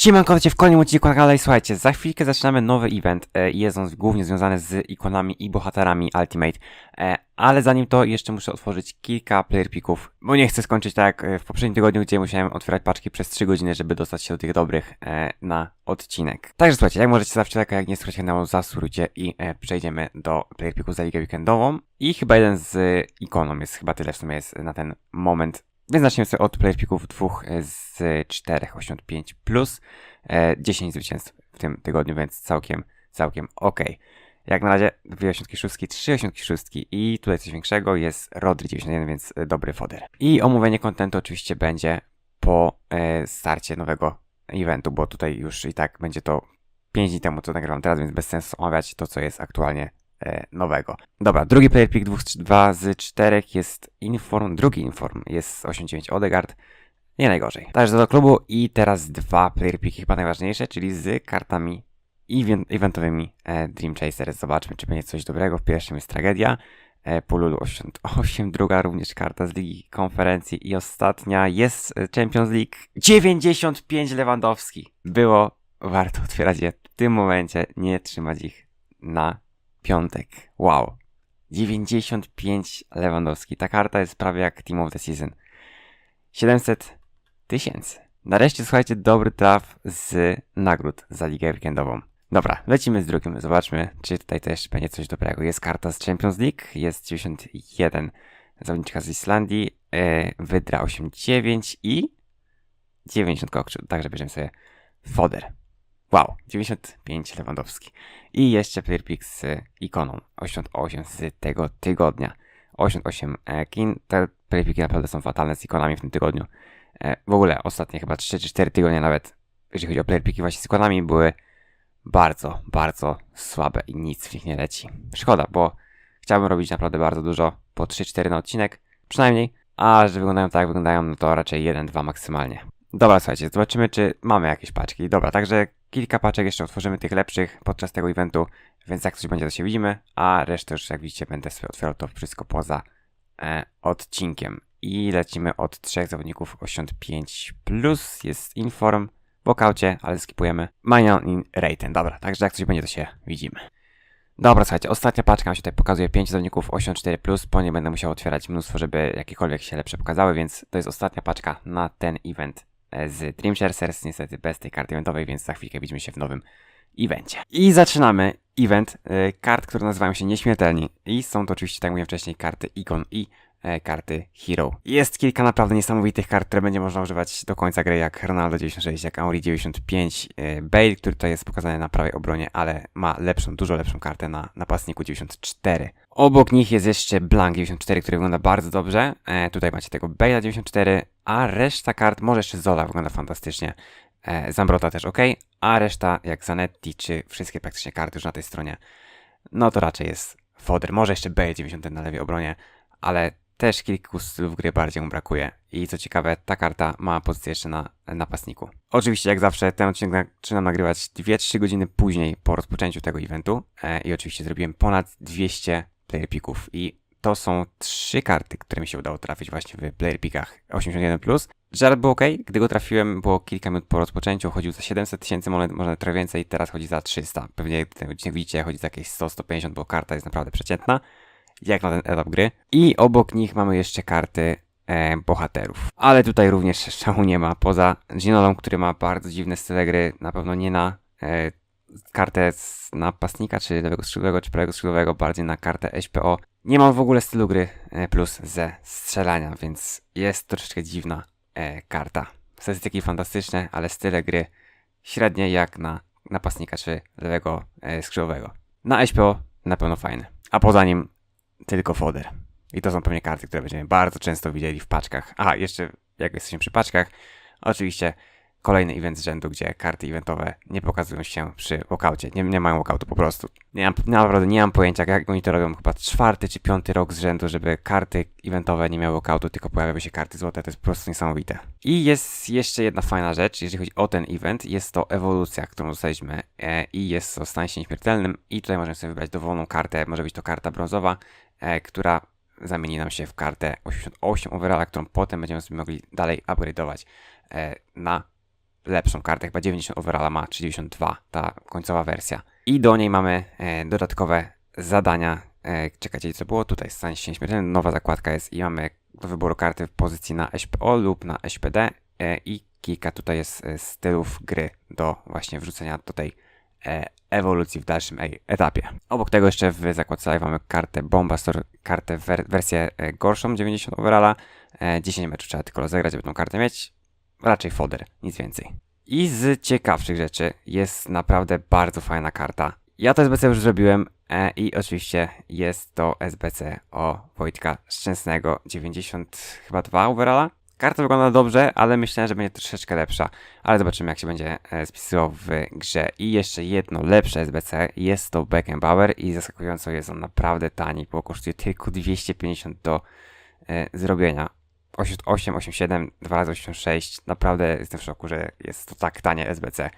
Siemanko, w kolejnym odcinku na kanale. I słuchajcie, za chwilkę zaczynamy nowy event, e, jest on głównie związany z ikonami i bohaterami Ultimate, e, ale zanim to jeszcze muszę otworzyć kilka player picków, bo nie chcę skończyć tak jak e, w poprzednim tygodniu, gdzie musiałem otwierać paczki przez 3 godziny, żeby dostać się do tych dobrych na odcinek. Także słuchajcie, jak możecie zawsze tak, jak nie słuchacie kanału, zasubskrybujcie i przejdziemy do player za ligę weekendową. I chyba jeden z ikoną jest chyba tyle w sumie jest na ten moment więc zaczniemy sobie od player picków dwóch z czterech 85 plus. E, 10 zwycięstw w tym tygodniu, więc całkiem, całkiem ok. Jak na razie dwie 86, trzy 86 i tutaj coś większego jest Rodri 91, więc e, dobry foder. I omówienie kontentu oczywiście będzie po e, starcie nowego eventu, bo tutaj już i tak będzie to 5 dni temu, co nagrywam teraz, więc bez sensu omawiać to, co jest aktualnie e, nowego. Dobra, drugi player pick 2 z 4 jest Inform, drugi Inform jest z 89 Odegaard. Nie najgorzej. Także do klubu i teraz dwa player picki chyba najważniejsze, czyli z kartami event, eventowymi e, Dream Chasers. Zobaczmy, czy będzie coś dobrego. W pierwszym jest tragedia. E, Pululu 88, druga również karta z Ligi Konferencji i ostatnia jest e, Champions League 95 Lewandowski. Było warto otwierać je w tym momencie, nie trzymać ich na piątek. Wow. 95 Lewandowski. Ta karta jest prawie jak Team of the Season. 700 tysięcy. Nareszcie słuchajcie, dobry traf z nagród za ligę weekendową. Dobra, lecimy z drugim. Zobaczmy, czy tutaj też będzie coś dobrego. Jest karta z Champions League, jest 91 zawodniczka z Islandii, yy, wydra 89 i 90 kokrzy. Także bierzemy sobie foder. Wow, 95 Lewandowski. I jeszcze player pick z ikoną 88 z tego tygodnia. 88 e, kin. Te player picki naprawdę są fatalne z ikonami w tym tygodniu. E, w ogóle ostatnie chyba 3 czy 4 tygodnie nawet, jeżeli chodzi o player picki właśnie z ikonami, były bardzo, bardzo słabe i nic w nich nie leci. Szkoda, bo chciałbym robić naprawdę bardzo dużo, po 3-4 na odcinek, przynajmniej, a że wyglądają tak jak wyglądają, no to raczej 1-2 maksymalnie. Dobra, słuchajcie, zobaczymy, czy mamy jakieś paczki. Dobra, także kilka paczek jeszcze otworzymy tych lepszych podczas tego eventu, więc jak coś będzie, to się widzimy, a resztę już, jak widzicie, będę sobie otwierał to wszystko poza e, odcinkiem. I lecimy od trzech zawodników 85 plus. Jest Inform w walkoutie, ale skipujemy. Manion in Raten. Dobra, także jak coś będzie, to się widzimy. Dobra, słuchajcie, ostatnia paczka mi się tutaj pokazuje 5 zawodników 84 plus. Po niej będę musiał otwierać mnóstwo, żeby jakiekolwiek się lepsze pokazały, więc to jest ostatnia paczka na ten event z Dream Chasers. Niestety bez tej karty eventowej, więc za chwilkę widzimy się w nowym evencie. I zaczynamy event y, kart, które nazywają się Nieśmiertelni. I są to oczywiście, tak jak mówiłem wcześniej, karty Ikon i e, karty Hero. Jest kilka naprawdę niesamowitych kart, które będzie można używać do końca gry, jak Ronaldo 96, jak Auri 95, e, Bale, który tutaj jest pokazany na prawej obronie, ale ma lepszą, dużo lepszą kartę na napastniku 94. Obok nich jest jeszcze Blank 94, który wygląda bardzo dobrze. E, tutaj macie tego Bale'a 94, a reszta kart, może jeszcze Zola wygląda fantastycznie. E, Zambrota też ok, a reszta jak Zanetti, czy wszystkie praktycznie karty już na tej stronie, no to raczej jest foder. Może jeszcze Bale 90 na lewej obronie, ale też kilku stylów gry bardziej mu brakuje. I co ciekawe, ta karta ma pozycję jeszcze na napastniku. Oczywiście, jak zawsze, ten odcinek zaczynam nagrywać 2-3 godziny później po rozpoczęciu tego eventu. E, I oczywiście zrobiłem ponad 200 player picków. I to są trzy karty, które mi się udało trafić właśnie w player pickach 81+. Żart był ok, gdy go trafiłem było kilka minut po rozpoczęciu, chodził za 700 tysięcy monet, może trochę więcej, teraz chodzi za 300. Pewnie ten widzicie, chodzi za jakieś 100-150, bo karta jest naprawdę przeciętna jak na ten etap gry. I obok nich mamy jeszcze karty e, bohaterów. Ale tutaj również szału nie ma, poza Ginolą, który ma bardzo dziwne style gry, na pewno nie na e, kartę z napastnika, czy lewego skrzydłowego, czy prawego skrzydłowego, bardziej na kartę HPO. Nie mam w ogóle stylu gry e, plus ze strzelania, więc jest troszeczkę dziwna e, karta. Statystyki fantastyczne, ale style gry średnie jak na napastnika, czy lewego e, skrzydłowego. Na HPO na pewno fajny. A poza nim tylko foder. I to są pewnie karty, które będziemy bardzo często widzieli w paczkach. A, jeszcze jak jesteśmy przy paczkach, oczywiście kolejny event z rzędu, gdzie karty eventowe nie pokazują się przy walkoutie. Nie, nie mają walkoutu po prostu. Nie mam, naprawdę nie mam pojęcia, jak oni to robią. Chyba czwarty czy piąty rok z rzędu, żeby karty eventowe nie miały walkoutu, tylko pojawiały się karty złote. To jest po prostu niesamowite. I jest jeszcze jedna fajna rzecz, jeżeli chodzi o ten event. Jest to ewolucja, którą dostaliśmy e, i jest to stanie się nieśmiertelnym. I tutaj możemy sobie wybrać dowolną kartę. Może być to karta brązowa, e, która zamieni nam się w kartę 88 overalla, którą potem będziemy sobie mogli dalej upgrade'ować e, na lepszą kartę, chyba 90 overalla ma, 32 ta końcowa wersja. I do niej mamy e, dodatkowe zadania. E, czekajcie, co było? Tutaj stan się śmiertelny, nowa zakładka jest i mamy do wyboru karty w pozycji na SPO lub na SPD e, i kilka tutaj jest e, stylów gry do właśnie wrzucenia do tej e, ewolucji w dalszym e- etapie. Obok tego jeszcze w zakładce mamy kartę Bomba Store, kartę wer- wersję e, gorszą, 90 overalla, e, 10 meczów trzeba tylko rozegrać, żeby tą kartę mieć, raczej foder, nic więcej. I z ciekawszych rzeczy jest naprawdę bardzo fajna karta. Ja to SBC już zrobiłem e, i oczywiście jest to SBC o Wojtka Szczęsnego 90 chyba 2 overalla. Karta wygląda dobrze, ale myślałem, że będzie troszeczkę lepsza. Ale zobaczymy jak się będzie e, spisywał w grze. I jeszcze jedno lepsze SBC jest to Beckenbauer i zaskakująco jest on naprawdę tani, bo kosztuje tylko 250 do e, zrobienia. 88, 87, 2 razy 86. Naprawdę jestem w szoku, że jest to tak tanie SBC.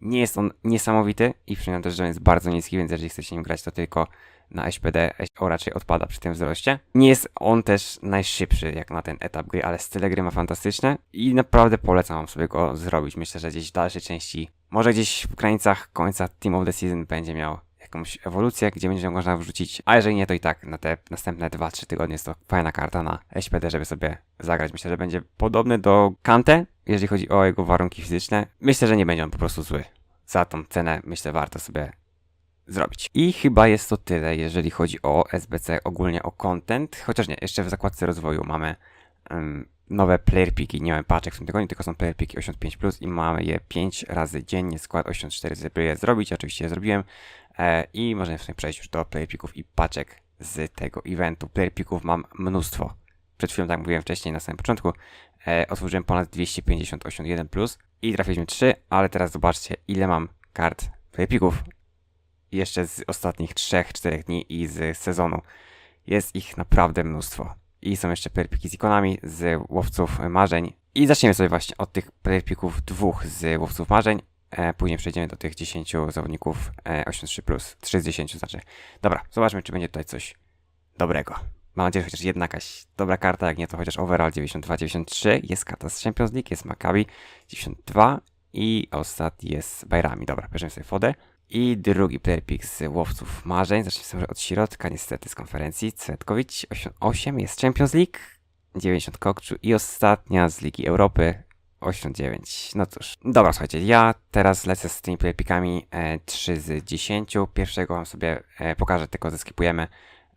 Nie jest on niesamowity i przypominam też, że on jest bardzo niski, więc jeżeli chcecie nim grać, to tylko na SPD o raczej odpada przy tym wzroście. Nie jest on też najszybszy jak na ten etap gry, ale style gry ma fantastyczne i naprawdę polecam wam sobie go zrobić. Myślę, że gdzieś w dalszej części, może gdzieś w granicach końca Team of the Season będzie miał jakąś ewolucję, gdzie będzie można wrzucić, a jeżeli nie, to i tak na te następne 2-3 tygodnie jest to fajna karta na SPD, żeby sobie zagrać. Myślę, że będzie podobny do Kante, jeżeli chodzi o jego warunki fizyczne. Myślę, że nie będzie on po prostu zły. Za tą cenę myślę warto sobie zrobić. I chyba jest to tyle, jeżeli chodzi o SBC, ogólnie o content. Chociaż nie, jeszcze w zakładce rozwoju mamy um, nowe player piki. Nie mamy paczek w tym tygodniu, tylko są player piki 85+, i mamy je 5 razy dziennie. Skład 84 żeby je zrobić, oczywiście je zrobiłem. E, I możemy w sumie przejść już do player pików i paczek z tego eventu. Player pików mam mnóstwo. Przed chwilą, tak jak mówiłem wcześniej na samym początku, e, otworzyłem ponad 258 1+, i trafiliśmy 3, ale teraz zobaczcie ile mam kart player pików jeszcze z ostatnich 3-4 dni i z sezonu. Jest ich naprawdę mnóstwo. I są jeszcze playerpiki z ikonami, z łowców marzeń. I zaczniemy sobie właśnie od tych playerpików dwóch z łowców marzeń. E, później przejdziemy do tych 10 zawodników e, 83+, 3 z 10 znaczy. Dobra, zobaczmy czy będzie tutaj coś dobrego. Mam nadzieję, że chociaż jedna jakaś dobra karta, jak nie to chociaż overall 92-93. Jest karta z Champions League, jest Maccabi 92 i ostatni jest Bajrami. Dobra, bierzemy sobie fodę. I drugi player pick z Łowców Marzeń. Zacznijmy sobie od środka, niestety z konferencji. Cwetkowicz 8 jest Champions League, 90 Kokczu i ostatnia z Ligi Europy 89. No cóż. Dobra, słuchajcie, ja teraz lecę z tymi player pickami e, 3 z 10. Pierwszego wam sobie e, pokażę, tylko zeskipujemy,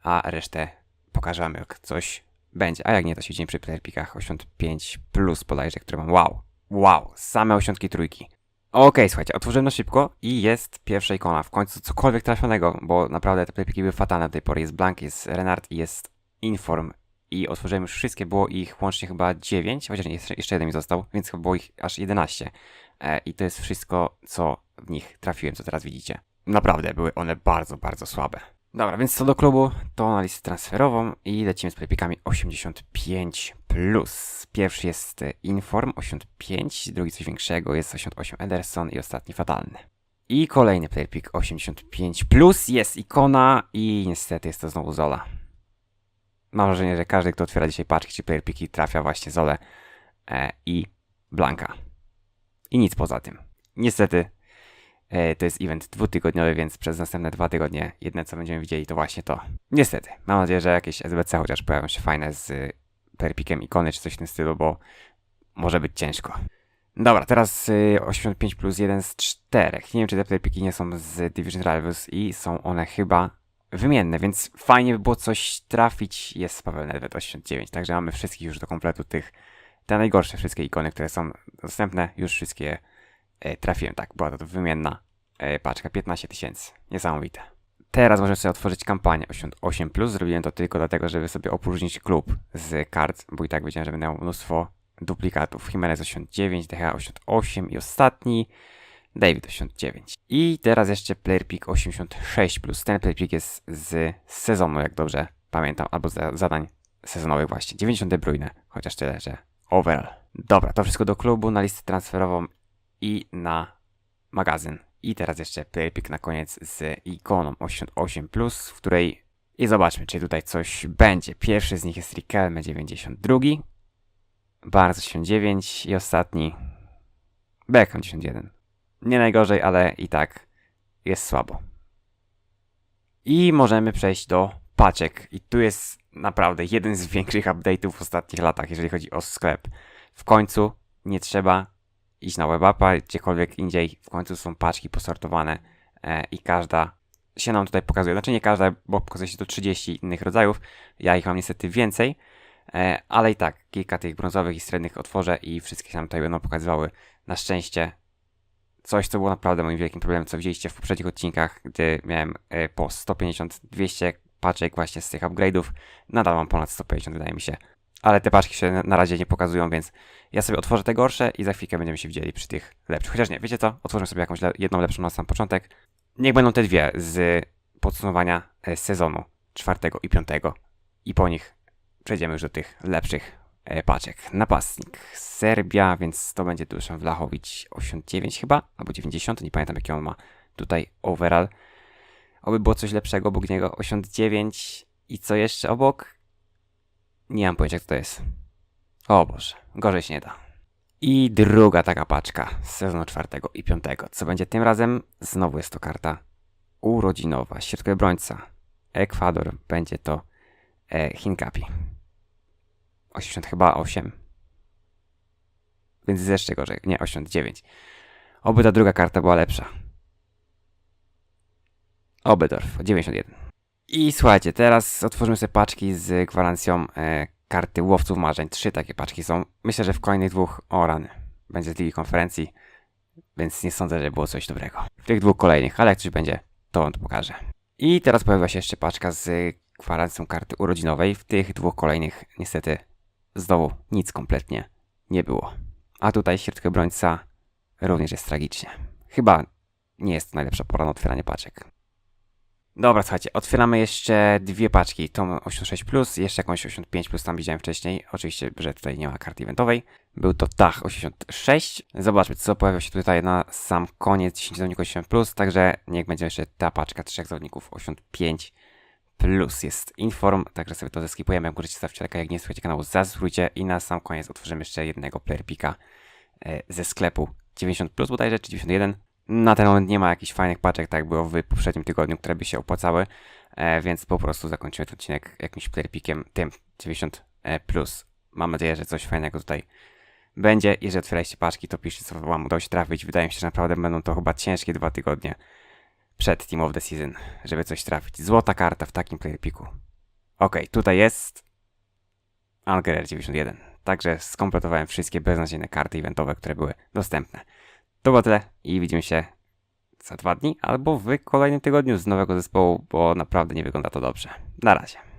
a resztę pokażę wam jak coś będzie. A jak nie, to się widzimy przy player pickach 85 plus bodajże, które mam. Wow, wow, same osiątki trójki. Okej, słuchajcie, otworzyłem na szybko i jest pierwsza ikona. W końcu cokolwiek trafionego, bo naprawdę te playpiki były fatalne do tej pory. Jest Blank, jest Renard i jest Inform. I otworzyłem już wszystkie, było ich łącznie chyba 9, chociaż nie, jeszcze, jeden mi został, więc chyba było ich aż 11. E, I to jest wszystko, co w nich trafiłem, co teraz widzicie. Naprawdę, były one bardzo, bardzo słabe. Dobra, więc co do klubu, to na listę transferową i lecimy z playpikami 85+. Plus. Pierwszy jest Inform 85, drugi coś większego jest 88 Ederson i ostatni fatalny. I kolejny playpick 85 plus jest ikona i niestety jest to znowu Zola. Mam wrażenie, że każdy, kto otwiera dzisiaj paczki czy playpiki trafia właśnie Zolę e, i Blanka. I nic poza tym. Niestety e, to jest event dwutygodniowy, więc przez następne dwa tygodnie jedne co będziemy widzieli to właśnie to. Niestety. Mam nadzieję, że jakieś SBC chociaż pojawią się fajne z playerpickiem ikony czy coś w tym stylu, bo może być ciężko. Dobra, teraz y, 85 plus 1 z 4. Nie wiem, czy te playerpiki nie są z Division Rivals i są one chyba wymienne, więc fajnie by było coś trafić. Jest Paweł Nedved 89, także mamy wszystkich już do kompletu tych, te najgorsze wszystkie ikony, które są dostępne, już wszystkie e, trafiłem, tak, była to wymienna e, paczka, 15 tysięcy, niesamowite. Teraz możemy sobie otworzyć kampanię 88+, zrobiłem to tylko dlatego, żeby sobie opróżnić klub z kart, bo i tak wiedziałem, że będę miał mnóstwo duplikatów. Jimenez 89, DH 88 i ostatni David 89. I teraz jeszcze Player Pick 86+. Plus. Ten Player Pick jest z sezonu, jak dobrze pamiętam, albo z zadań sezonowych właśnie. 90 De Bruyne, chociaż tyle, że overall. Dobra, to wszystko do klubu, na listę transferową i na magazyn. I teraz jeszcze Player Pick na koniec z ikoną 88+, w której i zobaczmy, czy tutaj coś będzie. Pierwszy z nich jest Riquelme 92, Barnes 89 i ostatni Beckham 91. Nie najgorzej, ale i tak jest słabo. I możemy przejść do paczek. I tu jest naprawdę jeden z większych update'ów w ostatnich latach, jeżeli chodzi o sklep. W końcu nie trzeba iść na WebAppa, gdziekolwiek indziej. W końcu są paczki posortowane e, i każda się nam tutaj pokazuje. Znaczy nie każda, bo pokazuje się tu 30 innych rodzajów. Ja ich mam niestety więcej, e, ale i tak kilka tych brązowych i srebrnych otworzę i wszystkie się nam tutaj będą pokazywały. Na szczęście coś, co było naprawdę moim wielkim problemem, co widzieliście w poprzednich odcinkach, gdy miałem e, po 150-200 paczek właśnie z tych upgrade'ów. Nadal mam ponad 150 wydaje mi się. Ale te paczki się na- razie nie pokazują, więc ja sobie otworzę te gorsze i za chwilkę będziemy się widzieli przy tych lepszych. Chociaż nie, wiecie co? Otworzę sobie jakąś le- jedną lepszą na sam początek. Niech będą te dwie z podsumowania e, sezonu czwartego i piątego. I po nich przejdziemy już do tych lepszych paczek. Napastnik Serbia, więc to będzie Duszan Wlachowicz 89 chyba, albo 90, nie pamiętam jaki on ma tutaj overall. Oby było coś lepszego obok niego 89 i co jeszcze obok? Nie mam pojęcia, kto to jest. O Boże, gorzej się nie da. I druga taka paczka z sezonu czwartego i piątego. Co będzie tym razem? Znowu jest to karta urodzinowa, środkowy obrońca. Ekwador, będzie to e, Hinkapi. 80 chyba 8. Więc jest jeszcze gorzej. Nie, 89. Oby ta druga karta była lepsza. Obydorf, 91. I słuchajcie, teraz otworzymy sobie paczki z gwarancją e, karty łowców marzeń. Trzy takie paczki są. Myślę, że w kolejnych dwóch, o rany, będzie z Ligi Konferencji, więc nie sądzę, że było coś dobrego. W tych dwóch kolejnych, ale jak coś będzie, to wam to pokażę. I teraz pojawiła się jeszcze paczka z gwarancją karty urodzinowej. W tych dwóch kolejnych niestety znowu nic kompletnie nie było. A tutaj środkowy obrońca również jest tragicznie. Chyba nie jest to najlepsza pora na otwieranie paczek. Dobra, słuchajcie, otwieramy jeszcze dwie paczki. Tą 86, plus, jeszcze jakąś 85, plus tam widziałem wcześniej. Oczywiście, że tutaj nie ma karty eventowej. Był to Tach 86. Zobaczmy, co pojawia się tutaj na sam koniec 10 zawodników 80, plus. Także niech będzie jeszcze ta paczka trzech zawodników 85 plus. Jest inform, także sobie to zeskipujemy. Jak możecie stawcie lajka, jak nie słuchacie kanału, zasubskrybujcie. I na sam koniec otworzymy jeszcze jednego player picka e, ze sklepu 90 plus bodajże, czy 91. Na ten moment nie ma jakichś fajnych paczek, tak jak było w poprzednim tygodniu, które by się opłacały, e, więc po prostu zakończymy ten odcinek jakimś playerpickiem, tym 90 e, plus. Mam nadzieję, że coś fajnego tutaj będzie. Jeżeli otwieraliście paczki, to piszcie, co wam udało się trafić. Wydaje mi się, że naprawdę będą to chyba ciężkie dwa tygodnie przed Team of the Season, żeby coś trafić. Złota karta w takim playerpiku. Okej, tutaj jest Algerer 91. Także skompletowałem wszystkie beznadziejne karty eventowe, które były dostępne. To było tyle i widzimy się za dwa dni albo w kolejnym tygodniu z nowego zespołu, bo naprawdę nie wygląda to dobrze. Na razie.